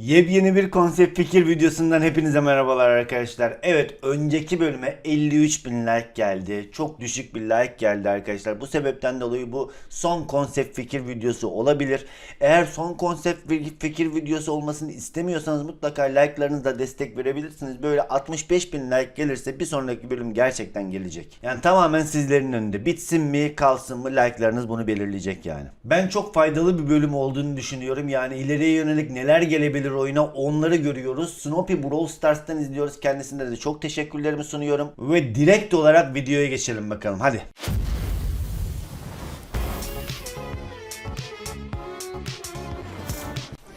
Yepyeni bir konsept fikir videosundan hepinize merhabalar arkadaşlar. Evet önceki bölüme 53 bin like geldi. Çok düşük bir like geldi arkadaşlar. Bu sebepten dolayı bu son konsept fikir videosu olabilir. Eğer son konsept fi- fikir videosu olmasını istemiyorsanız mutlaka like'larınızla destek verebilirsiniz. Böyle 65 bin like gelirse bir sonraki bölüm gerçekten gelecek. Yani tamamen sizlerin önünde. Bitsin mi kalsın mı like'larınız bunu belirleyecek yani. Ben çok faydalı bir bölüm olduğunu düşünüyorum. Yani ileriye yönelik neler gelebilir oyuna onları görüyoruz. Snoopy Brawl Stars'tan izliyoruz. Kendisine de çok teşekkürlerimi sunuyorum. Ve direkt olarak videoya geçelim bakalım. Hadi.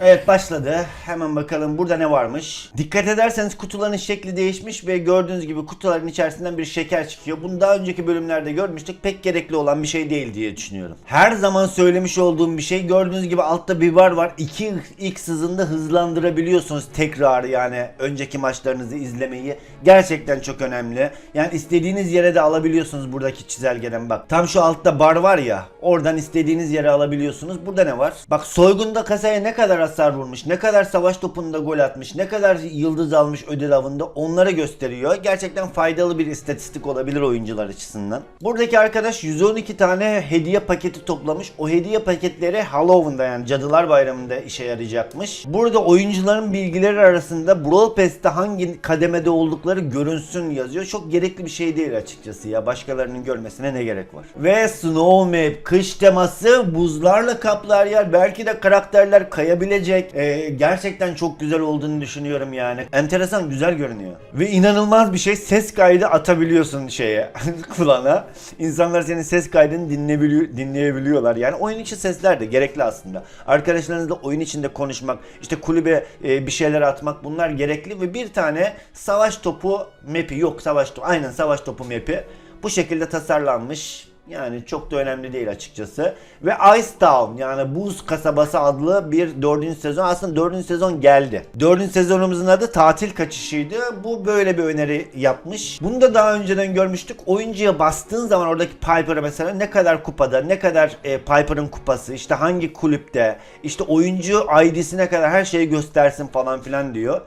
Evet başladı. Hemen bakalım burada ne varmış. Dikkat ederseniz kutuların şekli değişmiş ve gördüğünüz gibi kutuların içerisinden bir şeker çıkıyor. Bunu daha önceki bölümlerde görmüştük. Pek gerekli olan bir şey değil diye düşünüyorum. Her zaman söylemiş olduğum bir şey. Gördüğünüz gibi altta bir var var. 2 X hızında hızlandırabiliyorsunuz tekrar yani önceki maçlarınızı izlemeyi. Gerçekten çok önemli. Yani istediğiniz yere de alabiliyorsunuz buradaki çizelgeden bak. Tam şu altta bar var ya. Oradan istediğiniz yere alabiliyorsunuz. Burada ne var? Bak soygunda kasaya ne kadar hasar vurmuş, ne kadar savaş topunda gol atmış, ne kadar yıldız almış ödül avında onları gösteriyor. Gerçekten faydalı bir istatistik olabilir oyuncular açısından. Buradaki arkadaş 112 tane hediye paketi toplamış. O hediye paketleri Halloween'da yani Cadılar Bayramı'nda işe yarayacakmış. Burada oyuncuların bilgileri arasında Brawl Pass'te hangi kademede oldukları görünsün yazıyor. Çok gerekli bir şey değil açıkçası ya. Başkalarının görmesine ne gerek var? Ve Snow Map kış teması buzlarla kaplı her yer. Belki de karakterler kayabilecek. Ee, gerçekten çok güzel olduğunu düşünüyorum yani. Enteresan güzel görünüyor. Ve inanılmaz bir şey ses kaydı atabiliyorsun şeye kulağına. İnsanlar senin ses kaydını dinleyebiliyor, dinleyebiliyorlar. Yani oyun içi sesler de gerekli aslında. Arkadaşlarınızla oyun içinde konuşmak, işte kulübe e, bir şeyler atmak bunlar gerekli ve bir tane savaş topu map'i yok savaş topu aynen savaş topu map'i bu şekilde tasarlanmış. Yani çok da önemli değil açıkçası. Ve Ice Town yani Buz Kasabası adlı bir dördüncü sezon. Aslında dördüncü sezon geldi. Dördüncü sezonumuzun adı Tatil Kaçışı'ydı. Bu böyle bir öneri yapmış. Bunu da daha önceden görmüştük. Oyuncuya bastığın zaman oradaki Piper'a mesela ne kadar kupada, ne kadar e, Piper'ın kupası, işte hangi kulüpte, işte oyuncu ID'sine kadar her şeyi göstersin falan filan diyor.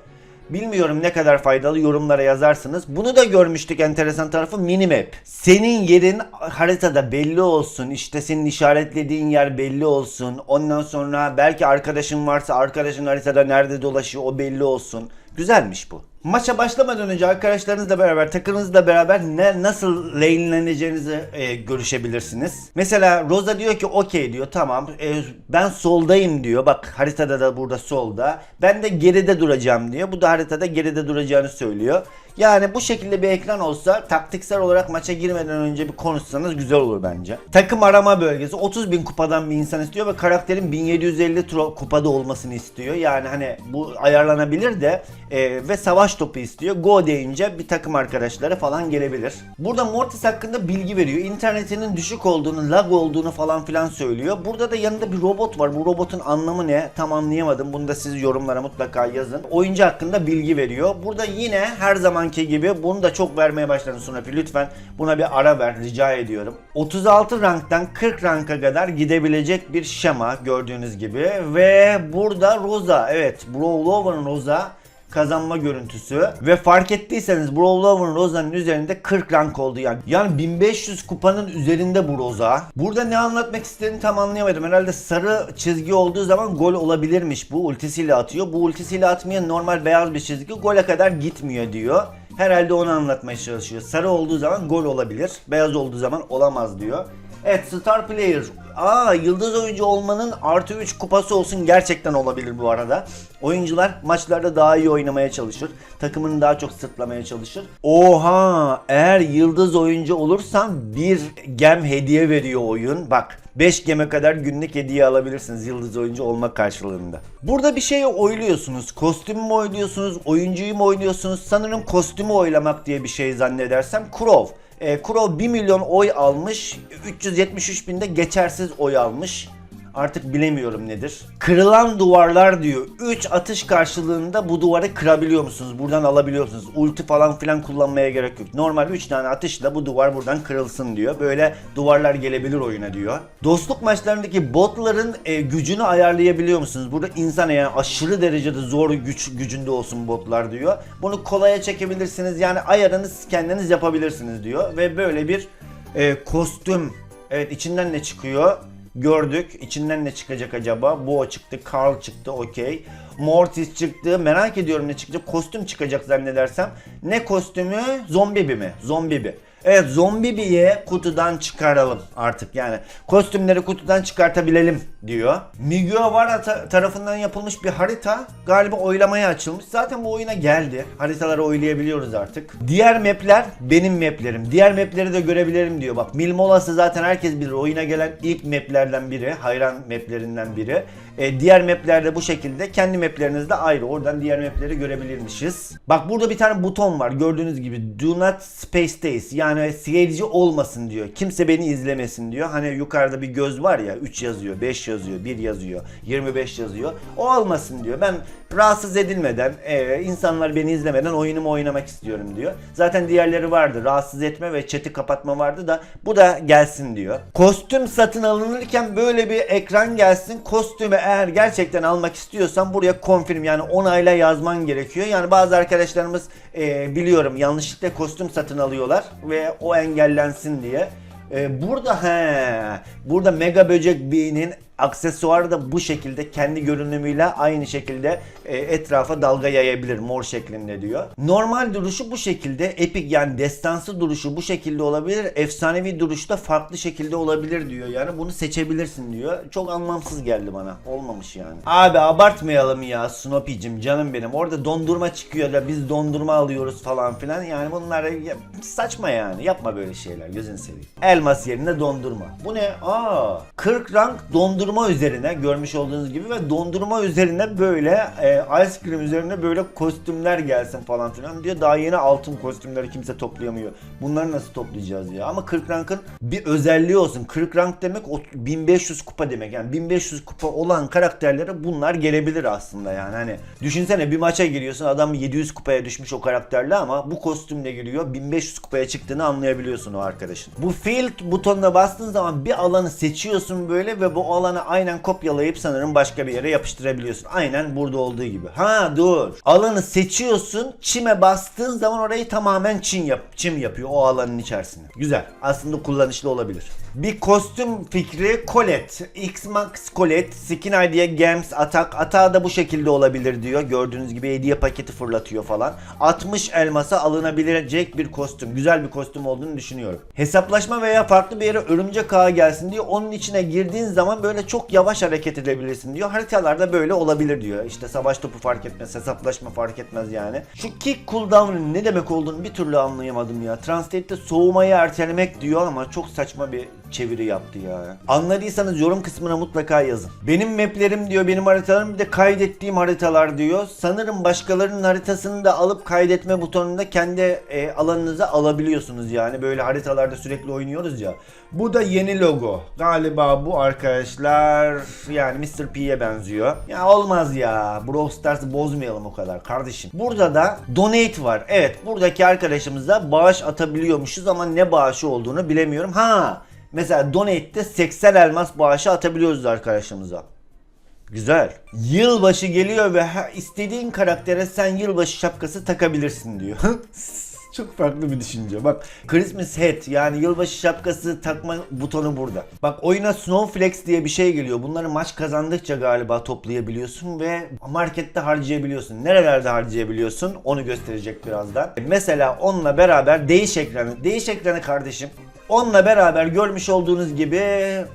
Bilmiyorum ne kadar faydalı yorumlara yazarsınız. Bunu da görmüştük enteresan tarafı minimap. Senin yerin haritada belli olsun. İşte senin işaretlediğin yer belli olsun. Ondan sonra belki arkadaşın varsa arkadaşın haritada nerede dolaşıyor o belli olsun. Güzelmiş bu. Maça başlamadan önce arkadaşlarınızla beraber, takımınızla beraber ne nasıl lane'leneceğinizi e, görüşebilirsiniz. Mesela Rosa diyor ki okey diyor tamam e, ben soldayım diyor. Bak haritada da burada solda. Ben de geride duracağım diyor. Bu da haritada geride duracağını söylüyor. Yani bu şekilde bir ekran olsa taktiksel olarak maça girmeden önce bir konuşsanız güzel olur bence. Takım arama bölgesi 30 bin kupadan bir insan istiyor ve karakterin 1750 tro- kupada olmasını istiyor. Yani hani bu ayarlanabilir de e, ve savaş topu istiyor. Go deyince bir takım arkadaşları falan gelebilir. Burada Mortis hakkında bilgi veriyor. İnternetinin düşük olduğunu, lag olduğunu falan filan söylüyor. Burada da yanında bir robot var. Bu robotun anlamı ne? Tam anlayamadım. Bunu da siz yorumlara mutlaka yazın. Oyuncu hakkında bilgi veriyor. Burada yine her zamanki gibi bunu da çok vermeye başladın Sunapi. Lütfen buna bir ara ver rica ediyorum. 36 ranktan 40 ranka kadar gidebilecek bir şema gördüğünüz gibi. Ve burada Rosa. Evet Brawlover'ın Rosa kazanma görüntüsü ve fark ettiyseniz Brawlover'ın Rosa'nın üzerinde 40 rank oldu yani. Yani 1500 kupanın üzerinde bu Rosa. Burada ne anlatmak istediğini tam anlayamadım. Herhalde sarı çizgi olduğu zaman gol olabilirmiş bu. Ultisiyle atıyor. Bu ultisiyle atmayan normal beyaz bir çizgi gole kadar gitmiyor diyor. Herhalde onu anlatmaya çalışıyor. Sarı olduğu zaman gol olabilir. Beyaz olduğu zaman olamaz diyor. Evet Star Player. Aa yıldız oyuncu olmanın artı 3 kupası olsun gerçekten olabilir bu arada. Oyuncular maçlarda daha iyi oynamaya çalışır. Takımını daha çok sırtlamaya çalışır. Oha eğer yıldız oyuncu olursan bir gem hediye veriyor oyun. Bak 5 geme kadar günlük hediye alabilirsiniz yıldız oyuncu olmak karşılığında. Burada bir şey oyluyorsunuz. Kostüm mü oyluyorsunuz, oyuncuyu mu oynuyorsunuz? Sanırım kostümü oylamak diye bir şey zannedersem. Crow. E, Crow 1 milyon oy almış. 373 binde geçersiz oy almış. Artık bilemiyorum nedir. Kırılan duvarlar diyor. 3 atış karşılığında bu duvarı kırabiliyor musunuz? Buradan alabiliyor musunuz? Ulti falan filan kullanmaya gerek yok. Normal 3 tane atışla bu duvar buradan kırılsın diyor. Böyle duvarlar gelebilir oyuna diyor. Dostluk maçlarındaki botların e, gücünü ayarlayabiliyor musunuz? Burada insan yani aşırı derecede zor güç gücünde olsun botlar diyor. Bunu kolaya çekebilirsiniz. Yani ayarını kendiniz yapabilirsiniz diyor. Ve böyle bir e, kostüm. Evet içinden ne çıkıyor? Gördük. İçinden ne çıkacak acaba? Bo çıktı, Carl çıktı, okey. Mortis çıktı. Merak ediyorum ne çıkacak. Kostüm çıkacak zannedersem. Ne kostümü? Zombi mi? Zombi Evet Zombibi'ye kutudan çıkaralım artık yani. Kostümleri kutudan çıkartabilelim diyor. Miguavara ta- tarafından yapılmış bir harita galiba oylamaya açılmış. Zaten bu oyuna geldi. Haritaları oylayabiliyoruz artık. Diğer mapler benim maplerim. Diğer mapleri de görebilirim diyor. Bak Mil Molası zaten herkes bilir. Oyuna gelen ilk maplerden biri. Hayran maplerinden biri. E, diğer maplerde bu şekilde. Kendi mapleriniz de ayrı. Oradan diğer mapleri görebilirmişiz. Bak burada bir tane buton var. Gördüğünüz gibi Do not space days. Yani seyirci olmasın diyor. Kimse beni izlemesin diyor. Hani yukarıda bir göz var ya 3 yazıyor, 5 yazıyor, 1 yazıyor, 25 yazıyor. O olmasın diyor. Ben rahatsız edilmeden, e, insanlar beni izlemeden oyunumu oynamak istiyorum diyor. Zaten diğerleri vardı. Rahatsız etme ve chat'i kapatma vardı da bu da gelsin diyor. Kostüm satın alınırken böyle bir ekran gelsin. Kostümü eğer gerçekten almak istiyorsan buraya confirm yani onayla yazman gerekiyor. Yani bazı arkadaşlarımız e, biliyorum yanlışlıkla kostüm satın alıyorlar ve o engellensin diye. E, burada he, burada Mega Böcek B'nin aksesuarı da bu şekilde kendi görünümüyle aynı şekilde e, etrafa dalga yayabilir mor şeklinde diyor. Normal duruşu bu şekilde, epik yani destansı duruşu bu şekilde olabilir, efsanevi duruşu da farklı şekilde olabilir diyor. Yani bunu seçebilirsin diyor. Çok anlamsız geldi bana. Olmamış yani. Abi abartmayalım ya Snoopy'cim canım benim. Orada dondurma çıkıyor da biz dondurma alıyoruz falan filan. Yani bunlar saçma yani. Yapma böyle şeyler gözünü seveyim. Elmas yerine dondurma. Bu ne? Aa, 40 rank dondurma üzerine görmüş olduğunuz gibi ve dondurma üzerine böyle e, ice cream üzerine böyle kostümler gelsin falan filan diyor. Daha yeni altın kostümleri kimse toplayamıyor. Bunları nasıl toplayacağız ya? Ama 40 rankın bir özelliği olsun. 40 rank demek o 1500 kupa demek. Yani 1500 kupa olan karakterlere bunlar gelebilir aslında yani. Hani düşünsene bir maça giriyorsun adam 700 kupaya düşmüş o karakterle ama bu kostümle giriyor 1500 kupaya çıktığını anlayabiliyorsun o arkadaşın. Bu field butonuna bastığın zaman bir alanı seçiyorsun böyle ve bu alanı aynen kopyalayıp sanırım başka bir yere yapıştırabiliyorsun. Aynen burada olduğu gibi. Ha dur. Alanı seçiyorsun. Çime bastığın zaman orayı tamamen çim yap çim yapıyor o alanın içerisinde. Güzel. Aslında kullanışlı olabilir. Bir kostüm fikri Colette. X-Max Colette. Skin Idea Games Attack. Attack da bu şekilde olabilir diyor. Gördüğünüz gibi hediye paketi fırlatıyor falan. 60 elmasa alınabilecek bir kostüm. Güzel bir kostüm olduğunu düşünüyorum. Hesaplaşma veya farklı bir yere örümcek ağı gelsin diyor. Onun içine girdiğin zaman böyle çok yavaş hareket edebilirsin diyor. Haritalarda böyle olabilir diyor. İşte savaş topu fark etmez, hesaplaşma fark etmez yani. Şu kick cooldown'un ne demek olduğunu bir türlü anlayamadım ya. Translate'de soğumayı ertelemek diyor ama çok saçma bir çeviri yaptı ya. Anladıysanız yorum kısmına mutlaka yazın. Benim maplerim diyor, benim haritalarım bir de kaydettiğim haritalar diyor. Sanırım başkalarının haritasını da alıp kaydetme butonunda kendi e, alanınıza alabiliyorsunuz yani. Böyle haritalarda sürekli oynuyoruz ya. Bu da yeni logo. Galiba bu arkadaşlar yani Mr. P'ye benziyor. Ya olmaz ya. Brawl Stars'ı bozmayalım o kadar kardeşim. Burada da donate var. Evet buradaki arkadaşımıza bağış atabiliyormuşuz ama ne bağışı olduğunu bilemiyorum. Ha Mesela Donate'de 80 elmas bağışı atabiliyoruz arkadaşımıza. Güzel. Yılbaşı geliyor ve istediğin karaktere sen yılbaşı şapkası takabilirsin diyor. Çok farklı bir düşünce. Bak Christmas hat yani yılbaşı şapkası takma butonu burada. Bak oyuna Snowflakes diye bir şey geliyor. Bunları maç kazandıkça galiba toplayabiliyorsun ve markette harcayabiliyorsun. Nerelerde harcayabiliyorsun onu gösterecek birazdan. Mesela onunla beraber değiş ekranı. Değiş ekranı kardeşim. Onunla beraber görmüş olduğunuz gibi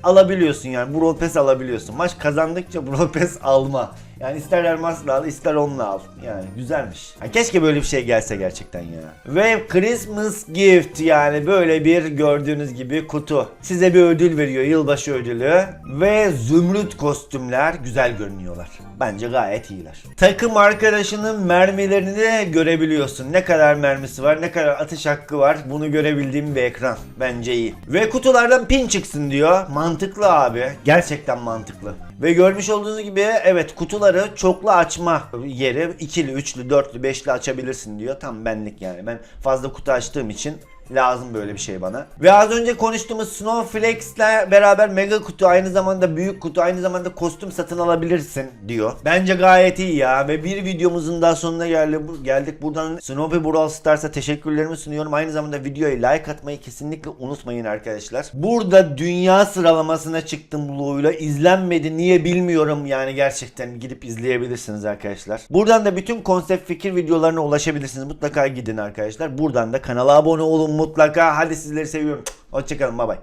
alabiliyorsun yani Brawl Pass alabiliyorsun. Maç kazandıkça Brawl Pass alma. Yani ister elmasla al ister onunla al. Yani güzelmiş. Ha, keşke böyle bir şey gelse gerçekten ya. Ve Christmas gift yani böyle bir gördüğünüz gibi kutu. Size bir ödül veriyor yılbaşı ödülü. Ve zümrüt kostümler güzel görünüyorlar. Bence gayet iyiler. Takım arkadaşının mermilerini de görebiliyorsun. Ne kadar mermisi var, ne kadar atış hakkı var bunu görebildiğim bir ekran. Bence iyi. Ve kutulardan pin çıksın diyor. Mantıklı abi. Gerçekten mantıklı. Ve görmüş olduğunuz gibi evet kutuları çoklu açma yeri ikili, üçlü, dörtlü, beşli açabilirsin diyor. Tam benlik yani. Ben fazla kutu açtığım için lazım böyle bir şey bana. Ve az önce konuştuğumuz Snowflakes'le beraber mega kutu aynı zamanda büyük kutu aynı zamanda kostüm satın alabilirsin diyor. Bence gayet iyi ya ve bir videomuzun daha sonuna geldi, geldik. Buradan Snoopy Brawl Stars'a teşekkürlerimi sunuyorum. Aynı zamanda videoya like atmayı kesinlikle unutmayın arkadaşlar. Burada dünya sıralamasına çıktım Blue'yla. İzlenmedi niye bilmiyorum yani gerçekten gidip izleyebilirsiniz arkadaşlar. Buradan da bütün konsept fikir videolarına ulaşabilirsiniz. Mutlaka gidin arkadaşlar. Buradan da kanala abone olun mutlaka. Hadi sizleri seviyorum. Hoşçakalın bay bay.